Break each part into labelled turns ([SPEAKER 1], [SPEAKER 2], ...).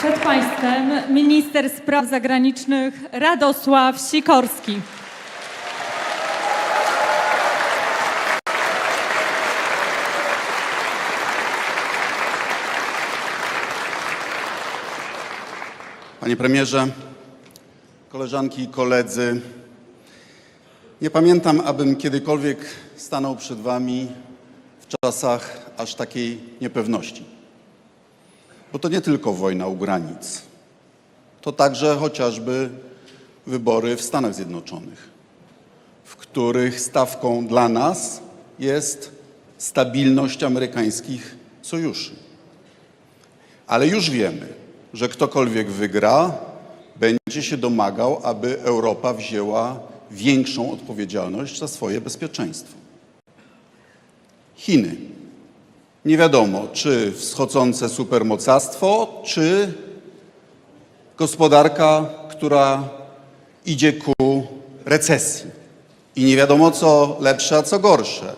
[SPEAKER 1] Przed Państwem minister spraw zagranicznych Radosław Sikorski.
[SPEAKER 2] Panie premierze, koleżanki i koledzy, nie pamiętam, abym kiedykolwiek stanął przed wami w czasach aż takiej niepewności. Bo to nie tylko wojna u granic, to także chociażby wybory w Stanach Zjednoczonych, w których stawką dla nas jest stabilność amerykańskich sojuszy. Ale już wiemy, że ktokolwiek wygra, będzie się domagał, aby Europa wzięła większą odpowiedzialność za swoje bezpieczeństwo. Chiny. Nie wiadomo, czy wschodzące supermocarstwo, czy gospodarka, która idzie ku recesji. I nie wiadomo, co lepsze, a co gorsze.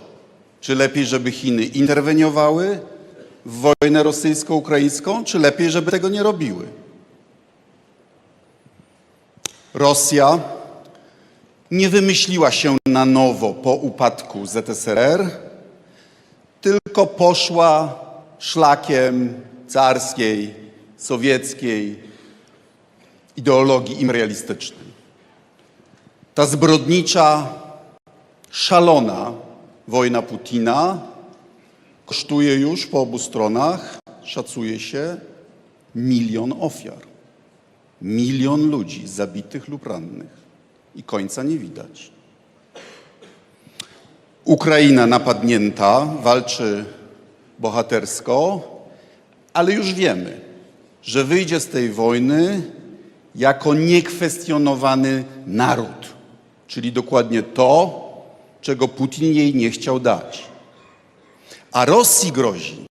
[SPEAKER 2] Czy lepiej, żeby Chiny interweniowały w wojnę rosyjsko-ukraińską, czy lepiej, żeby tego nie robiły? Rosja nie wymyśliła się na nowo po upadku ZSRR, tylko poszła szlakiem carskiej, sowieckiej ideologii imperialistycznej. Ta zbrodnicza, szalona wojna Putina kosztuje już po obu stronach, szacuje się, milion ofiar. Milion ludzi zabitych lub rannych. I końca nie widać. Ukraina napadnięta, walczy bohatersko, ale już wiemy, że wyjdzie z tej wojny jako niekwestionowany naród, czyli dokładnie to, czego Putin jej nie chciał dać. A Rosji grozi,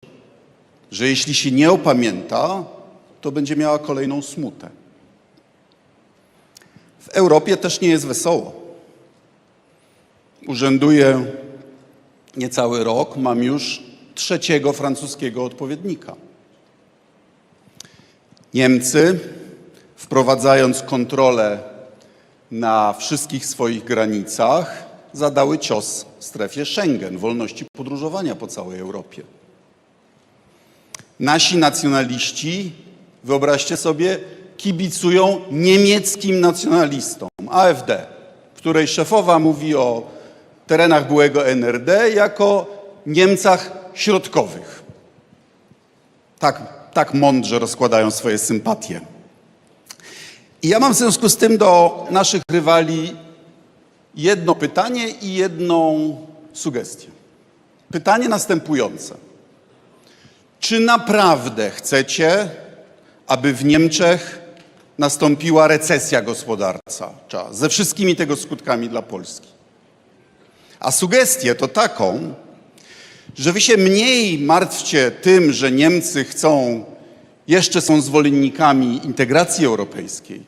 [SPEAKER 2] że jeśli się nie opamięta, to będzie miała kolejną smutę. W Europie też nie jest wesoło. Urzęduję niecały rok, mam już trzeciego francuskiego odpowiednika. Niemcy, wprowadzając kontrolę na wszystkich swoich granicach, zadały cios strefie Schengen, wolności podróżowania po całej Europie. Nasi nacjonaliści, wyobraźcie sobie, kibicują niemieckim nacjonalistom, AfD, której szefowa mówi o terenach byłego NRD jako Niemcach środkowych. Tak, tak mądrze rozkładają swoje sympatie. I ja mam w związku z tym do naszych rywali jedno pytanie i jedną sugestię. Pytanie następujące. Czy naprawdę chcecie, aby w Niemczech nastąpiła recesja gospodarcza ze wszystkimi tego skutkami dla Polski? A sugestię to taką, że wy się mniej martwcie tym, że Niemcy chcą, jeszcze są zwolennikami integracji europejskiej.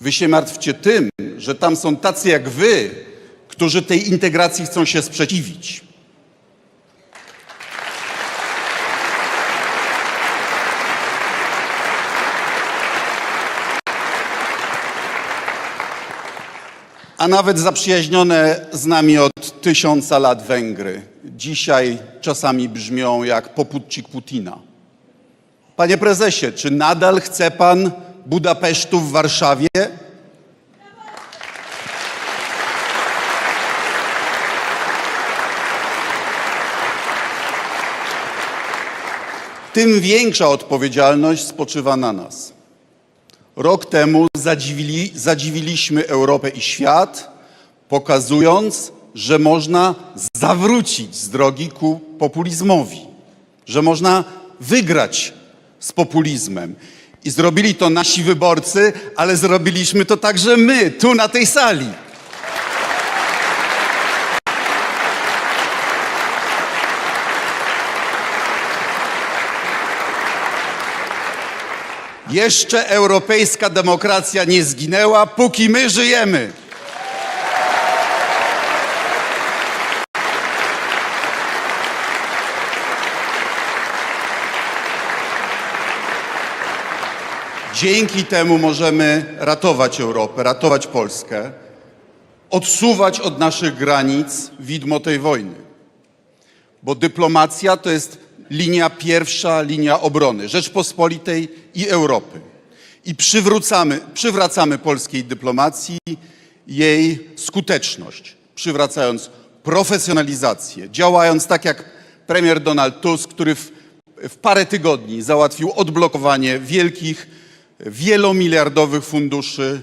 [SPEAKER 2] Wy się martwcie tym, że tam są tacy jak wy, którzy tej integracji chcą się sprzeciwić. A nawet zaprzyjaźnione z nami od tysiąca lat Węgry dzisiaj czasami brzmią jak poputcik Putina. Panie prezesie, czy nadal chce pan Budapesztu w Warszawie? Tym większa odpowiedzialność spoczywa na nas. Rok temu zadziwili, zadziwiliśmy Europę i świat, pokazując, że można zawrócić z drogi ku populizmowi, że można wygrać z populizmem. I zrobili to nasi wyborcy, ale zrobiliśmy to także my, tu na tej sali. Jeszcze europejska demokracja nie zginęła, póki my żyjemy. Dzięki temu możemy ratować Europę, ratować Polskę, odsuwać od naszych granic widmo tej wojny. Bo dyplomacja to jest linia pierwsza, linia obrony Rzeczpospolitej i Europy. I przywracamy, przywracamy polskiej dyplomacji jej skuteczność, przywracając profesjonalizację, działając tak jak premier Donald Tusk, który w, w parę tygodni załatwił odblokowanie wielkich, wielomiliardowych funduszy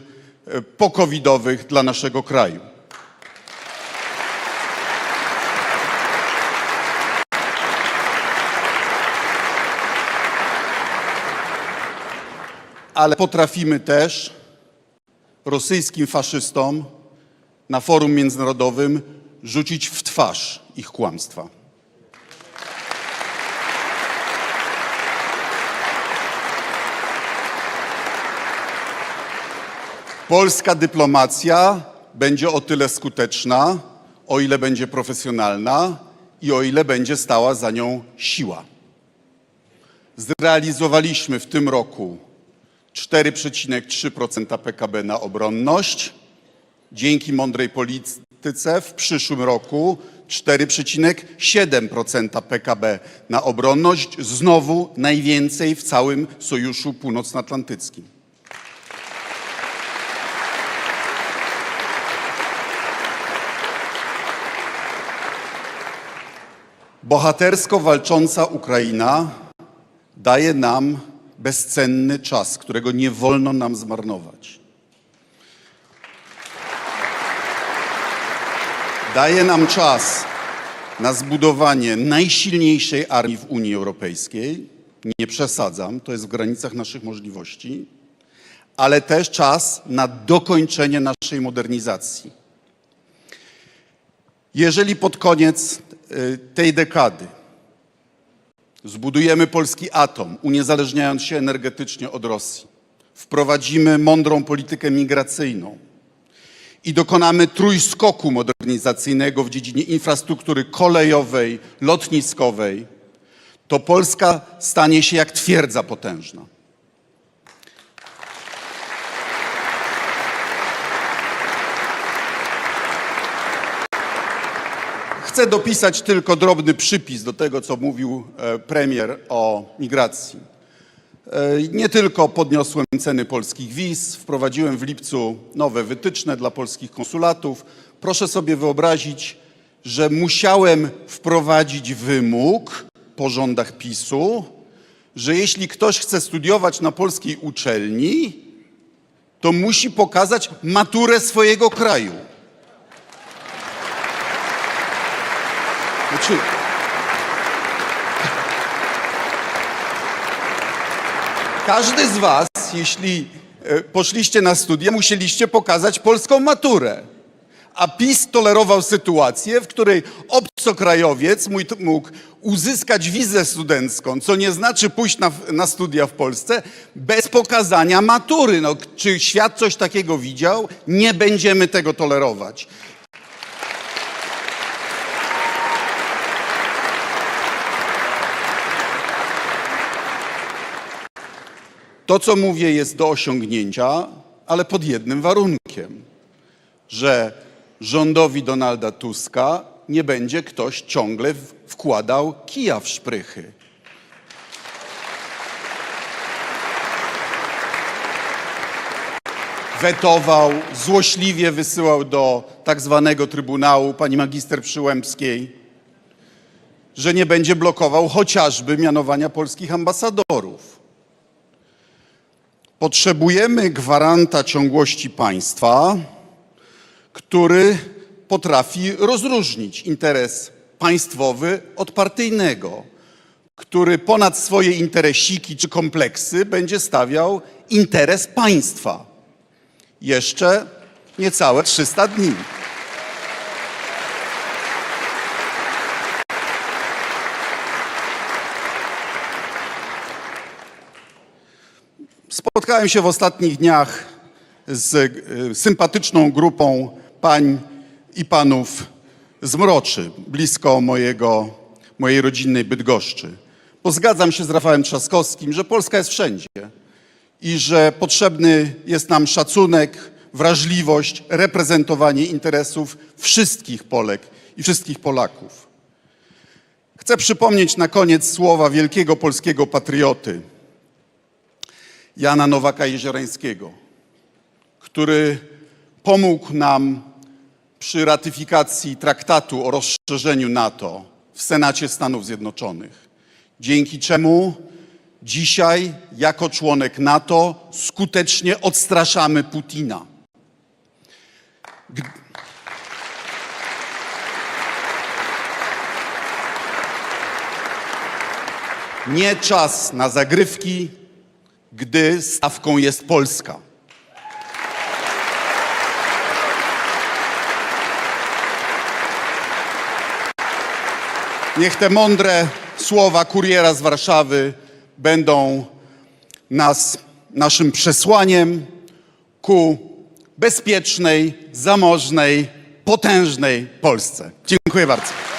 [SPEAKER 2] e, pokowidowych dla naszego kraju. Ale potrafimy też rosyjskim faszystom na forum międzynarodowym rzucić w twarz ich kłamstwa. Polska dyplomacja będzie o tyle skuteczna, o ile będzie profesjonalna i o ile będzie stała za nią siła. Zrealizowaliśmy w tym roku 4,3% PKB na obronność. Dzięki mądrej polityce w przyszłym roku 4,7% PKB na obronność, znowu najwięcej w całym Sojuszu Północnoatlantyckim. Bohatersko walcząca Ukraina daje nam bezcenny czas, którego nie wolno nam zmarnować. Daje nam czas na zbudowanie najsilniejszej armii w Unii Europejskiej. Nie przesadzam, to jest w granicach naszych możliwości, ale też czas na dokończenie naszej modernizacji. Jeżeli pod koniec y, tej dekady Zbudujemy polski atom, uniezależniając się energetycznie od Rosji. Wprowadzimy mądrą politykę migracyjną i dokonamy trójskoku modernizacyjnego w dziedzinie infrastruktury kolejowej, lotniskowej. To Polska stanie się jak twierdza potężna. Chcę dopisać tylko drobny przypis do tego, co mówił e, premier o migracji. E, Nie tylko podniosłem ceny polskich wiz, wprowadziłem w lipcu nowe wytyczne dla polskich konsulatów. Proszę sobie wyobrazić, że musiałem wprowadzić wymóg po rządach PiSu, że jeśli ktoś chce studiować na polskiej uczelni, to musi pokazać maturę swojego kraju. Znaczy, każdy z Was, jeśli e, poszliście na studia, musieliście pokazać polską maturę. A PiS tolerował sytuację, w której obcokrajowiec mógł uzyskać wizę studencką, co nie znaczy pójść na, na studia w Polsce, bez pokazania matury. No, czy świat coś takiego widział? Nie będziemy tego tolerować. To, co mówię, jest do osiągnięcia, ale pod jednym warunkiem, że rządowi Donalda Tuska nie będzie ktoś ciągle wkładał kija w szprychy. Wetował, złośliwie wysyłał do tak zwanego Trybunału pani magister Przyłębskiej, że nie będzie blokował chociażby mianowania polskich ambasadorów. Potrzebujemy gwaranta ciągłości państwa, który potrafi rozróżnić interes państwowy od partyjnego, który ponad swoje interesiki czy kompleksy będzie stawiał interes państwa. Jeszcze niecałe 300 dni. Spotkałem się w ostatnich dniach z e, sympatyczną grupą pań i panów z Mroczy, blisko mojego, mojej rodzinnej Bydgoszczy. Bo zgadzam się z Rafałem Trzaskowskim, że Polska jest wszędzie. i że potrzebny jest nam szacunek, wrażliwość, reprezentowanie interesów wszystkich Polek i wszystkich Polaków. Chcę przypomnieć na koniec słowa wielkiego polskiego patrioty Jana Nowaka Jeziorańskiego, który pomógł nam przy ratyfikacji traktatu o rozszerzeniu NATO w Senacie Stanów Zjednoczonych, dzięki czemu dzisiaj jako członek NATO skutecznie odstraszamy Putina. G- Nie czas na zagrywki, gdy stawką jest Polska. Niech te mądre słowa kuriera z Warszawy będą nas, naszym przesłaniem ku bezpiecznej, zamożnej, potężnej Polsce. Dziękuję bardzo.